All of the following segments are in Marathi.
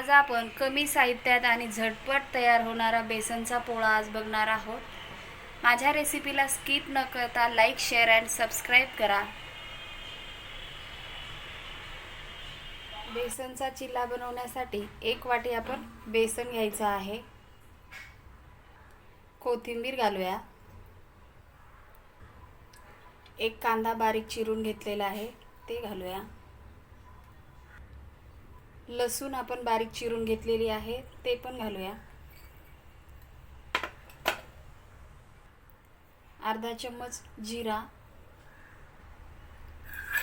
आज आपण कमी साहित्यात आणि झटपट तयार होणारा बेसनचा पोळा आज बघणार आहोत. माझ्या रेसिपीला स्किप न करता लाईक शेअर अँड सबस्क्राईब करा. बेसनचा चिल्ला बनवण्यासाठी एक वाटी आपण बेसन घ्यायचं आहे. कोथिंबीर घालूया. एक कांदा बारीक चिरून घेतलेला आहे ते घालूया. लसूण आपण बारीक चिरून घेतलेली आहे ते पण घालूया. अर्धा चम्मच जिरा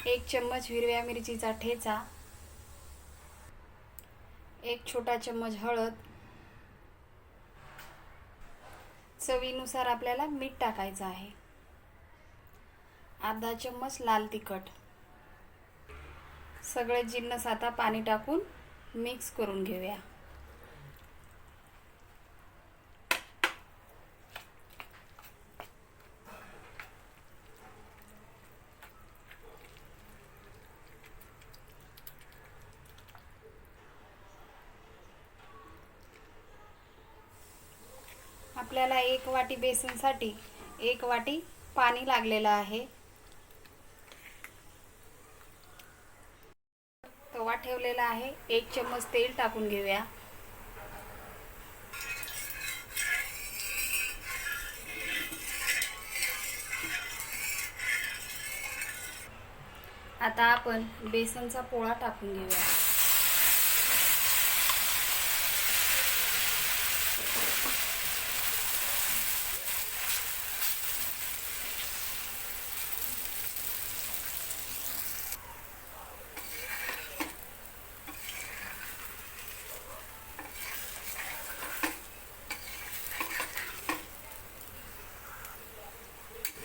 एक चम्मच हिरव्या मिरचीचा ठेचा एक छोटा चम्मच हळद. चवीनुसार आपल्याला मीठ टाकायचं आहे. अर्धा चम्मच लाल तिखट. सगळे जिन्नस आता पाणी टाकून मिक्स करून घेऊया. आपल्याला एक वाटी बेसनसाठी एक वाटी पाणी लागलेलं आहे. ठेवलेला आहे. एक चम्मच तेल टाकून घेऊया. आता आपण बेसनचा पोळा टाकून घेऊया.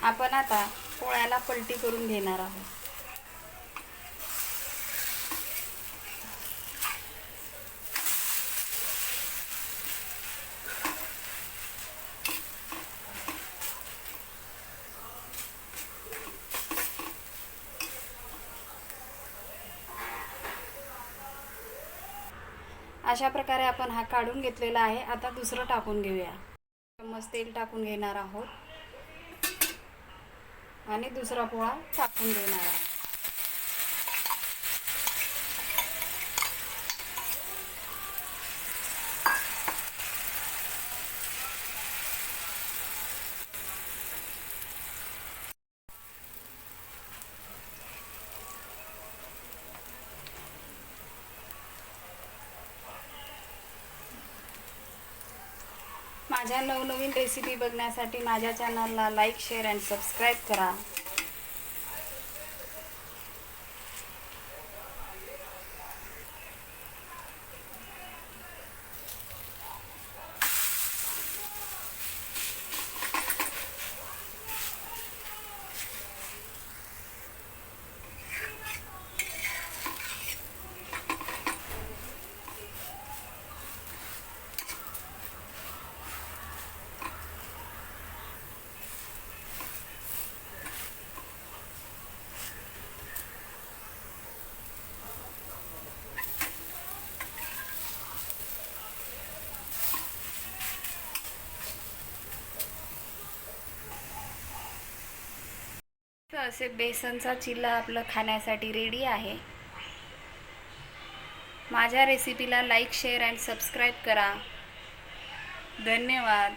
आपण आता पोळ्याला पलटी करून घेणार आहोत. अशा प्रकारे आपण हा काढून घेतलेला आहे. आता दुसरं टाकून घेऊया. चम्मच तेल टाकून घेणार आहोत. आणि दुसरा पोळा टाकून देणार आहे माझ्या नवनवीन रेसिपी बघण्यासाठी माझ्या चॅनलला लाईक शेअर अँड सबस्क्राईब करा. असे बेसनचा चिल्ला आपलं खाण्यासाठी रेडी आहे. माझ्या रेसिपीला लाईक शेअर अँड सबस्क्राईब करा. धन्यवाद.